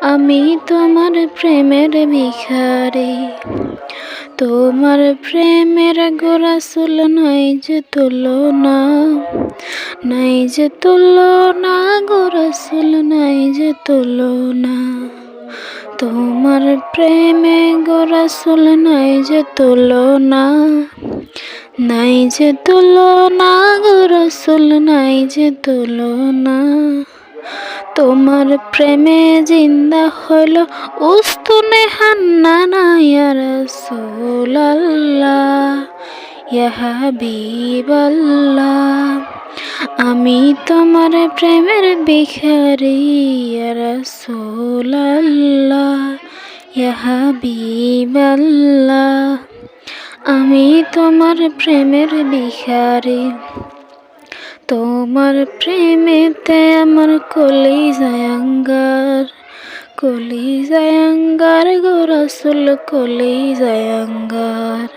আমি তোমার প্রেমের ভিখারি। তোমার প্রেমের গোরাসুল নাই যে তুলনা। নাই যে তুলনা গোরাসুল নাই যে তুলনা। তোমার প্রেমে গোরাসুল নাই যে তুলনা। নাই যে তুলনা গোরাসুল নাই যে তুলনা। তোমার প্রেমে জিন্দা হইল উস্তুনে হান্না না রাসূলুল্লাহ, ইয়া হাবিবাল্লাহ। আমি তোমার প্রেমের রাসূলুল্লাহ, ইয়া হাবিবাল্লাহ। আমি তোমার প্রেমের ভিখারি। তোমার প্রেমেতে আমার কলি জায়াঙ্গার কলি জায়াঙ্গার গোরসুল কলি জায়াঙ্গার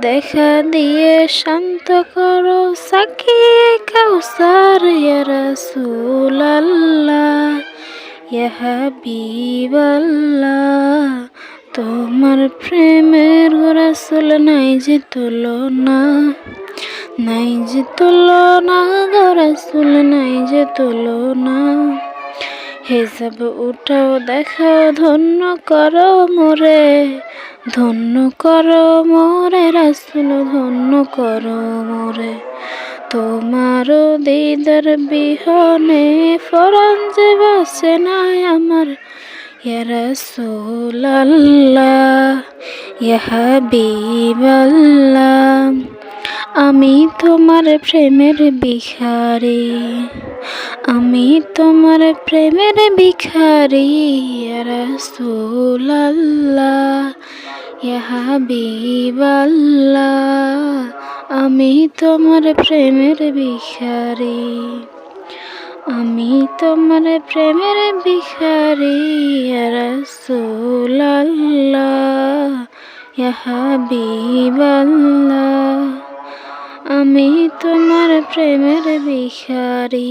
দেখা দিয়ে শান্ত করো সাকিয়ে কাউসার রসুল আল্লাহ তোমার প্রেমের গোরসুল নাই যে তুলনা। নাই যে তুলনা গরাসুল নাই যে তুলনা। হিসাব উঠাও, দেখাও, ধন্য করো মোরে, ধন্য করো মোরে রাসুল, ধন্য করো মোরে। তোমার দিদার বিহনে ফরন যে বাসে নাই আমার, ইয়া রাসূল আল্লাহ ইয়া আমি তোমার প্রেমের ভিখারি, আমি তোমার প্রেমের ভিখারি রসুল্লাহ আমি তোমার প্রেমের ভিখারি, আমি তোমার প্রেমের ভিখারি রসুল্লাহ হাবিবাল্লাহ। আমি তোমার প্রেমের ভিখারি।